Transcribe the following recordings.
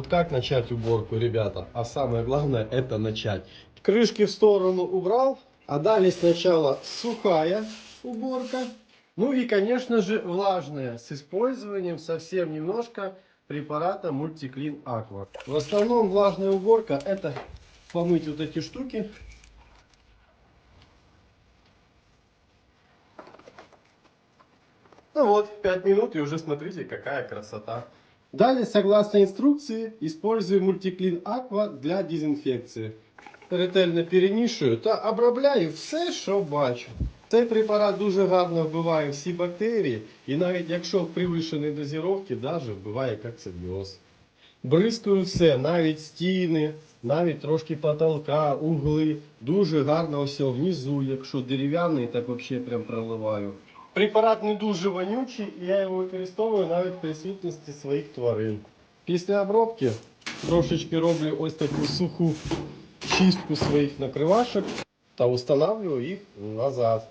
Вот как начать уборку, ребята? А самое главное это начать. Крышки в сторону убрал, а далее сначала сухая уборка. Ну и, конечно же, влажная с использованием совсем немножко препарата Мультиклин Aqua. В основном влажная уборка это помыть вот эти штуки. Ну вот, 5 минут и уже смотрите, какая красота. Далее, согласно инструкции, использую мультиклін Aqua для дезінфекції. Ретельно перемішую та обробляю все, що бачу. Цей препарат дуже гарно вбиває всі бактерії, і навіть якщо в превишеній дозіровці, даже вбиває коксидіоз. Бризкаю все, навіть стіни, навіть трошки потолка, угли. Дуже гарно все внизу, якщо дерев'яний, так взагалі прям проливаю. Препарат не дуже вонючий, і я його використовую навіть в присутності своїх тварин. Після обробки трошечки роблю ось таку суху чистку своїх накривашок та устанавливаю їх назад.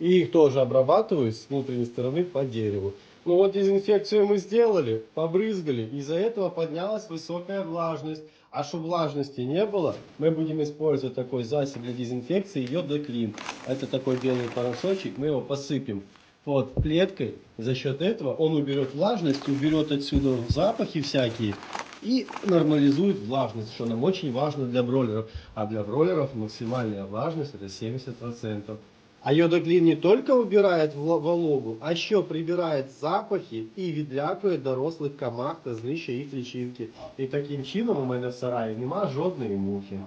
И их тоже обрабатываю с внутренней стороны по дереву. Ну вот дезинфекцию мы сделали, побрызгали, из-за этого поднялась высокая влажность. А чтобы влажности не было, мы будем использовать такой засіб для дезинфекции йодоклин. Это такой белый порошочек, мы его посыпем под плеткой. За счет этого он уберет влажность, уберет отсюда запахи всякие и нормализует влажность, что нам очень важно для бройлеров. А для бройлеров максимальная влажность это 70%. А йодоклин не только убирает вла- вологу, а еще прибирает запахи і відлякує дорослих комах та знищує їх лічинки. І таким чином у мене в сараї нема жодної мухи.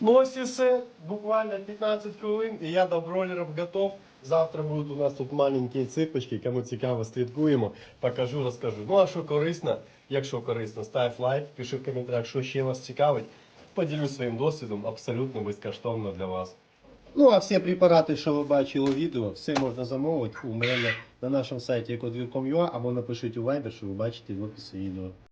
Ну ось і все. Буквально 15 хвилин і я до бройлерів готов. Завтра будуть у нас тут маленькі ципочки, кому цікаво, слідкуємо, покажу, розкажу. Ну а що корисно, якщо корисно, став лайк, пиши в коментарях, що ще вас цікавить. Поділюсь своїм досвідом абсолютно безкоштовно для вас. Ну, а всі препарати, що ви бачили у відео, все можна замовити у мене на нашому сайті ecotvir.com.ua або напишіть у Viber, що ви бачите в описі відео.